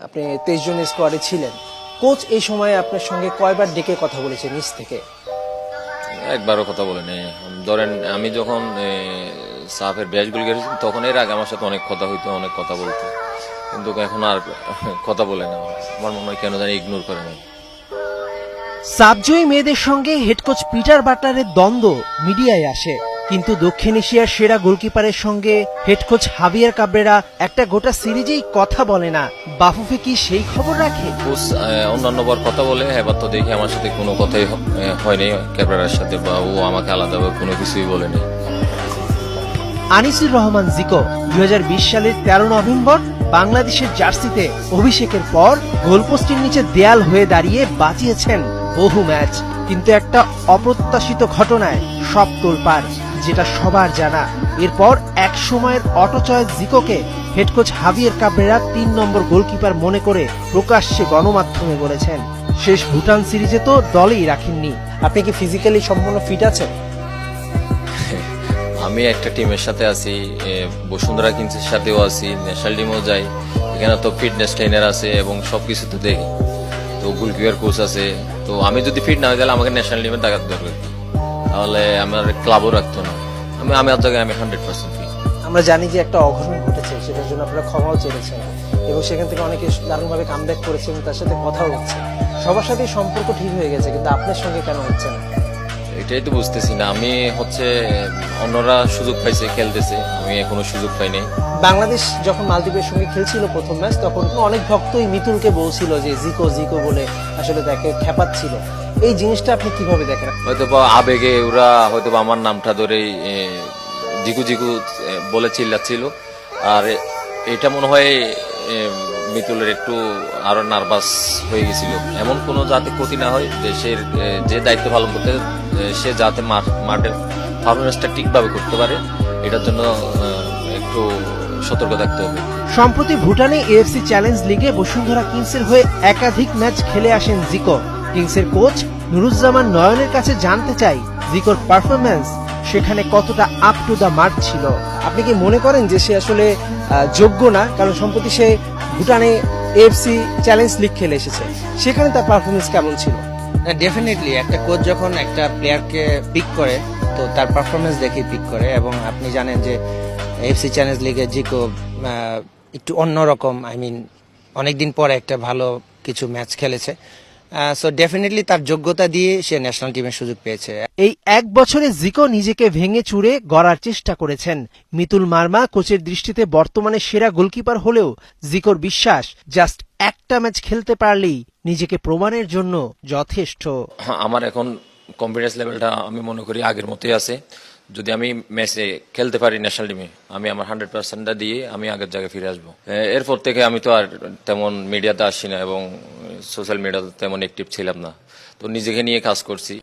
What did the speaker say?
আপনি তেইশ জন স্কোয়াডে ছিলেন। কোচ এই সময়ে আপনার সঙ্গে কয়বার ডেকে কথা বলেছে নিচ থেকে? একবারও কথা বলেনি। ধরেন আমি যখন সাফের ব্যাচগুলো গেছি তখন এর আগে আমার সাথে অনেক কথা হইতো অনেক কথা বলতো। কিন্তু এখন আর কথা বলে না। আমার মনে হয় কেন জানি ইগনোর করে না সাবজয়ী মেয়েদের সঙ্গে হেড কোচ পিটার বাটলারের দ্বন্দ্ব মিডিয়ায় আসে। কিন্তু দক্ষিণ এশিয়ার সেরা গোলকিপারের সঙ্গে হেড কোচ হাবিয়ার কাবরেরা একটা গোটা সিরিজেই কথা বলে না। বাফুফে কি সেই খবর রাখে? কোচ অন্যান্য বার কথা বলে এবার তো দেখি আমার সাথে কোনো কথাই হয়নি ক্যাবরার সাথে বা ও আমাকে আলাদাভাবে কোনো কিছুই বলেনি। আনিসুর রহমান জিকো দুই হাজার বিশ সালের তেরো নভেম্বর বাংলাদেশের জার্সিতে অভিষেকের পর গোলপোস্টের নিচে দেয়াল হয়ে দাঁড়িয়ে বাঁচিয়েছেন বহু ম্যাচ। কিন্তু একটা অপ্রত্যাশিত ঘটনায় সব তোলপাড়। যেটা সবার জানা। এরপর এক সময়ের অটোচয় জিকোকে হেড কোচ হাভিয়ের কাবরেরা তিন নম্বর গোলকিপার মনে করে প্রকাশ্যে গণমাধ্যমে বলেছেন, শেষ ভুটান সিরিজে তো দলেই রাখেননি। আপনি কি ফিজিক্যালি সম্পূর্ণ ফিট আছেন? আমি একটা টিমের সাথে আছি বসুন্ধরা কিংসের সাথেও আছি, ন্যাশনাল টিমও যাই। এখানে তো ফিটনেস ট্রেনার আছে এবং সবকিছু তো দেখি। তো গোলকিপার কোচ আছে। তো আমি যদি ফিট না হই তাহলে আমাকে ন্যাশনাল টিমে টাকাতে দরকার? তাহলে আমার ক্লাবও রাখতো না। আমি আমি আর জায়গায় আমি হান্ড্রেড পার্সেন্ট ফিট আমরা জানি যে একটা অঘটন ঘটেছে সেটার জন্য আপনারা ক্ষমাও চেয়েছেন এবং সেখান থেকে অনেকে দারুণভাবে কাম ব্যাক করেছে এবং তার সাথে কথাও হচ্ছে। সবার সাথে সম্পর্ক ঠিক হয়ে গেছে কিন্তু আপনার সঙ্গে কেন হচ্ছে না? এটাই তো বুঝতেছি না। আমি হচ্ছে অন্যরা সুযোগ পাইছে খেলতেছে। আমি এখনও সুযোগ পাইনি বাংলাদেশ যখন মালদ্বীপের সঙ্গে খেলছিল প্রথম ম্যাচ তখন অনেক ভক্তই মিতুলকে বলছিল যে জিকো জিকো বলে আসলে তাকে খেপাচ্ছিল এই জিনিসটা আপনি কীভাবে দেখেন? হয়তো বা আবেগে ওরা হয়তো বা আমার নামটা ধরেই জিকু জিকু বলে চিল্লাচ্ছিল। আর এটা মনে হয় মিতুলের একটু আরও নার্ভাস হয়ে গেছিল। এমন কোনো যাতে ক্ষতি না হয় দেশের যে দায়িত্ব পালন করতে সে যাতে মাঠ- মাঠের পারফরমেন্সটা ঠিকভাবে করতে পারে এটার জন্য একটু সতর্ক থাকতে হবে। সম্প্রতি ভুটানে এএফসি চ্যালেঞ্জ লিগে বসুন্ধরা কিংসের হয়ে একাধিক ম্যাচ খেলে আসেন জিকো। কিংসের কোচ নুরুজ্জামান নয়নের কাছে জানতে চাই জিকোর পারফরম্যান্স সেখানে কতটা আপ টু দ্য মার্ক ছিল। আপনি কি মনে করেন যে সে আসলে যোগ্য না? কারণ সম্প্রতি সে ভুটানে এএফসি চ্যালেঞ্জ লিগ খেলে এসেছে। সেখানে তার পারফরমেন্স কেমন ছিল? ডেফিনেটলি একটা কোচ যখন একটা প্লেয়ারকে পিক করে, তো তার পারফরমেন্স দেখেই পিক করে, এবং আপনি জানেন যে এফসি চ্যালেঞ্জ লিগে জিকো একটু অন্যরকম আই মিন অনেকদিন পরে একটা ভালো কিছু ম্যাচ খেলেছে। সো ডেফিনেটলি তার যোগ্যতা দিয়ে সে ন্যাশনাল টিমের সুযোগ পেয়েছে। এই এক বছরে জিকো নিজেকে ভেঙে চুরে গড়ার চেষ্টা করেছেন। মিতুল মার্মা কোচের দৃষ্টিতে বর্তমানে সেরা গোলকিপার হলেও জিকোর বিশ্বাস জাস্ট একটা ম্যাচ খেলতে পারলেই নিজেকে প্রমাণের জন্য যথেষ্ট। আমার এখন কনফিডেন্স লেভেলটা আমি মনে করি আগের মতোই আছে। যদি আমি ম্যাচে খেলতে পারি ন্যাশনাল টিমে আমি আমার হান্ড্রেড পার্সেন্টটা দিয়ে আমি আগের জায়গায় ফিরে আসব। এরপর থেকে আমি তো আর তেমন মিডিয়াতে আসি না এবং সোশ্যাল মিডিয়াতে তেমন অ্যাক্টিভ ছিলাম না। তো নিজেকে নিয়ে কাজ করছি।